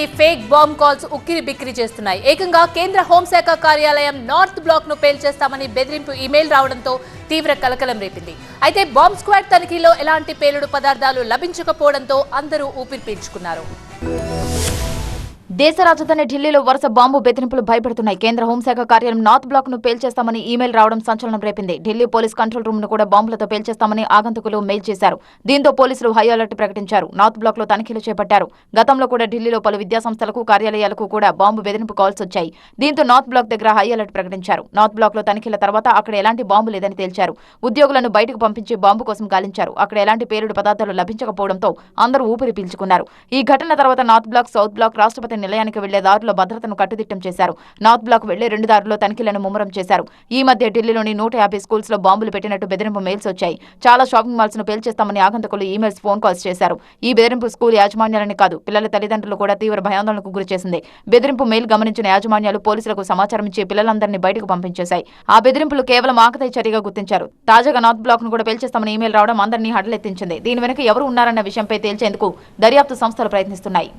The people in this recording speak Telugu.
ఇలాంటి ఫేక్ బాంబ్ కాల్స్ ఉక్కిరి బిక్కిరి చేస్తున్నాయి. ఏకంగా కేంద్ర హోంశాఖ కార్యాలయం నార్త్ బ్లాక్ను పేల్చేస్తామని బెదిరింపు ఇమెయిల్ రావడంతో తీవ్ర కలకలం రేపింది. అయితే బాంబ్ స్క్వాడ్ తనిఖీలో ఎలాంటి పేలుడు పదార్థాలు లభించకపోవడంతో అందరూ ఊపిరి పీల్చుకున్నారు. దేశ రాజధాని ఢిల్లీలో వరుస బాంబు బెదిరింపులు భయపెడుతున్నాయి. కేంద్ర హోంశాఖ కార్యాలయం నార్త్ బ్లాక్ను పేల్చేస్తామని ఈమెయిల్ రావడం సంచలనం రేపింది. ఢిల్లీ పోలీస్ కంట్రోల్ రూమ్ను కూడా బాంబులతో పేల్చేస్తామని ఆగంతకులు మెయిల్ చేశారు. దీంతో పోలీసులు హై అలర్ట్ ప్రకటించారు. నార్త్ బ్లాక్లో తనిఖీలు చేపట్టారు. గతంలో కూడా ఢిల్లీలో పలు విద్యాసంస్థలకు కార్యాలయాలకు కూడా బాంబు బెదిరింపు కాల్స్ వచ్చాయి. దీంతో నార్త్ బ్లాక్ దగ్గర హై అలర్ట్ ప్రకటించారు. నార్త్ బ్లాక్లో తనిఖీల తర్వాత అక్కడ ఎలాంటి బాంబు లేదని తేల్చారు. ఉద్యోగులను బయటకు పంపించి బాంబు కోసం గాలించారు. అక్కడ ఎలాంటి పేలుడు పదార్థాలు లభించకపోవడంతో అందరూ ఊపిరి పీల్చుకున్నారు. ఈ ఘటన తర్వాత నార్త్ బ్లాక్ సౌత్ బ్లాక్ రాష్ట్రపతి నిలయానికి వెళ్ళే దారుల భద్రతను కట్టుదిట్టం చేశారు. నార్త్ బ్లాక్ వెళ్ళే రెండు దారుల్లో తనిఖీలను ముమ్మరం చేశారు. ఈ మధ్య ఢిల్లీలోని నూట యాభై స్కూల్స్లో బాంబులు పెట్టినట్టు బెదిరింపు మెయిల్స్ వచ్చాయి. చాలా షాపింగ్ మాల్స్ను పేల్చేస్తామని ఆగంతకులు ఈమెయిల్స్ ఫోన్ కాల్స్ చేశారు. ఈ బెదిరింపు స్కూల్ యాజమాన్యాలని కాదు పిల్లల తల్లిదండ్రులు కూడా తీవ్ర భయాందోళనకు గురిచేసింది. బెదిరింపు మెయిల్ గమనించిన యాజమాన్యాలు పోలీసులకు సమాచారం ఇచ్చి పిల్లలందరినీ బయటకు పంపించేశాయి. ఆ బెదిరింపులు కేవలం ఆకతాయి చర్యగా గుర్తించారు. తాజాగా నార్త్ బ్లాక్ను కూడా పేల్చేస్తామని ఈమెయిల్ రావడం అందరినీ హడలెత్తించింది. దీని వెనుక ఎవరు ఉన్నారన్న విషయంపై తేల్చేందుకు దర్యాప్తు సంస్థలు ప్రయత్నిస్తున్నాయి.